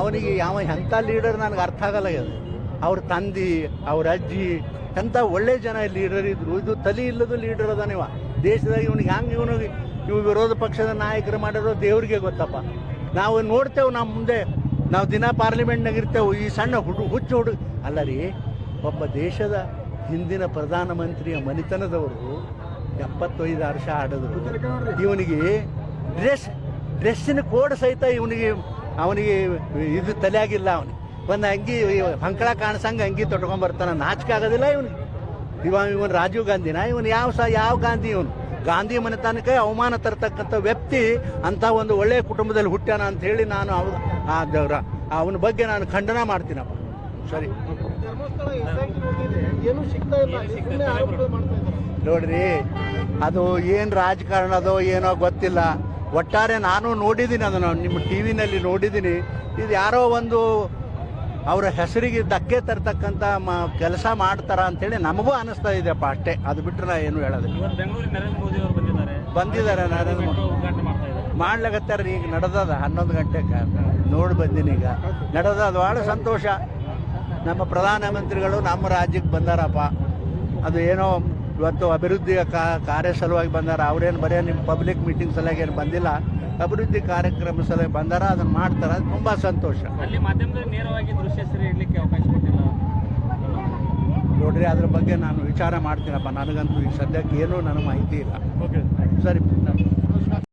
ಅವನಿಗೆ ಯಾವ ಎಂಥ ಲೀಡರ್ ನನಗೆ ಅರ್ಥ ಆಗಲ್ಲ ಇದು. ಅವ್ರ ತಂದಿ ಅವ್ರ ಅಜ್ಜಿ ಎಂಥ ಒಳ್ಳೆ ಜನ ಲೀಡರ್ ಇದ್ರು. ಇದು ತಲೆ ಇಲ್ಲದ ಲೀಡರ್ ಅದ ನೀವ ದೇಶದಾಗ ಇವನಿಗೆ ಹೆಂಗೆ ಇವನು ಇವು ವಿರೋಧ ಪಕ್ಷದ ನಾಯಕರು ಮಾಡಿರೋ ದೇವ್ರಿಗೆ ಗೊತ್ತಪ್ಪ. ನಾವು ನೋಡ್ತೇವೆ ನಮ್ಮ ಮುಂದೆ ನಾವು ದಿನ ಪಾರ್ಲಿಮೆಂಟ್ನಾಗ ಇರ್ತೇವೆ ಈ ಸಣ್ಣ ಹುಡು ಹುಚ್ಚು ಹುಡುಗ ಅಲ್ಲ ರೀ ಒಬ್ಬ ದೇಶದ ಹಿಂದಿನ ಪ್ರಧಾನಮಂತ್ರಿಯ ಮನೆತನದವರು ಎಪ್ಪತ್ತೈದು ವರ್ಷ ಆಡಿದ್ರು. ಇವನಿಗೆ ಡ್ರೆಸ್ ಡ್ರೆಸ್ಸಿನ ಕೋಡ್ ಸಹಿತ ಇವನಿಗೆ ಅವನಿಗೆ ಇದು ತಲೆಯಾಗಿಲ್ಲ ಅವನು. ಒಂದು ಅಂಗಿ ಹಂಕಳ ಕಾಣಿಸಂಗೆ ಅಂಗಿ ತೊಟ್ಕೊಂಡ್ ಬರ್ತಾನೆ. ನಾಚಿಕೆ ಆಗೋದಿಲ್ಲ ಇವನು ಇವ ಇವನು ರಾಜೀವ್ ಗಾಂಧಿನ ಇವನು ಯಾವ ಸಹ ಯಾವ ಗಾಂಧಿ ಇವನು? ಗಾಂಧಿ ಮನೆತನಕ್ಕೆ ಅವಮಾನ ತರತಕ್ಕಂಥ ವ್ಯಕ್ತಿ ಅಂತ ಒಂದು ಒಳ್ಳೆಯ ಕುಟುಂಬದಲ್ಲಿ ಹುಟ್ಟಾನ ಅಂತ ಹೇಳಿ ನಾನು ಅವ ಆ ದೇವ್ರ. ಅವನ ಬಗ್ಗೆ ನಾನು ಖಂಡನ ಮಾಡ್ತೀನಪ್ಪ. ಸರಿ. ನೋಡ್ರಿ ಅದು ಏನು ರಾಜಕಾರಣ ಅದೋ ಏನೋ ಗೊತ್ತಿಲ್ಲ. ಒಟ್ಟಾರೆ ನಾನು ನೋಡಿದ್ದೀನಿ ಅದನ್ನು ನಿಮ್ಮ ಟಿ ವಿನಲ್ಲಿ ನೋಡಿದ್ದೀನಿ. ಇದು ಯಾರೋ ಒಂದು ಅವರ ಹೆಸರಿಗೆ ಧಕ್ಕೆ ತರ್ತಕ್ಕಂಥ ಮ ಕೆಲಸ ಮಾಡ್ತಾರ ಅಂತೇಳಿ ನಮಗೂ ಅನಿಸ್ತಾ ಇದೆಯಪ್ಪ ಅಷ್ಟೇ. ಅದು ಬಿಟ್ಟರೆ ನಾ ಏನು ಅವರು ಬಂದಿದ್ದಾರೆ. ನರೇಂದ್ರ ಮೋದಿ. ಮಾಡ್ಲಾಗತ್ತಾರ ಈಗ ನಡೆದದ ಹನ್ನೊಂದು ಗಂಟೆಗೆ ನೋಡಿ ಬಂದೀನಿ ಈಗ. ನಡೆದ ಅದು ಭಾಳ ಸಂತೋಷ. ನಮ್ಮ ಪ್ರಧಾನಮಂತ್ರಿಗಳು ನಮ್ಮ ರಾಜ್ಯಕ್ಕೆ ಬಂದಾರಪ್ಪ. ಅದು ಏನೋ ಇವತ್ತು ಅಭಿವೃದ್ಧಿಯ ಕಾರ್ಯ ಸಲುವಾಗಿ ಬಂದಾರ. ಅವ್ರೇನು ಬರೀ ನಿಮ್ಮ ಪಬ್ಲಿಕ್ ಮೀಟಿಂಗ್ ಸಲುವಾಗಿ ಏನು ಬಂದಿಲ್ಲ. ಅಭಿವೃದ್ಧಿ ಕಾರ್ಯಕ್ರಮ ಸಲುವಾಗಿ ಬಂದಾರ ಅದನ್ನು ಮಾಡ್ತಾರೆ. ಅದು ತುಂಬ ಸಂತೋಷ. ಅಲ್ಲಿ ಮಾಧ್ಯಮದಲ್ಲಿ ನೇರವಾಗಿ ದೃಶ್ಯ ಸೆರೆ ಇಡ್ಲಿಕ್ಕೆ ಅವಕಾಶ ಕೊಟ್ಟಿಲ್ಲ. ನೋಡ್ರಿ ಅದ್ರ ಬಗ್ಗೆ ನಾನು ವಿಚಾರ ಮಾಡ್ತೀನಪ್ಪ. ನನಗಂತೂ ಈ ಸದ್ಯಕ್ಕೆ ಏನೂ ನನಗೆ ಮಾಹಿತಿ ಇಲ್ಲ. ಓಕೆ ಸರಿ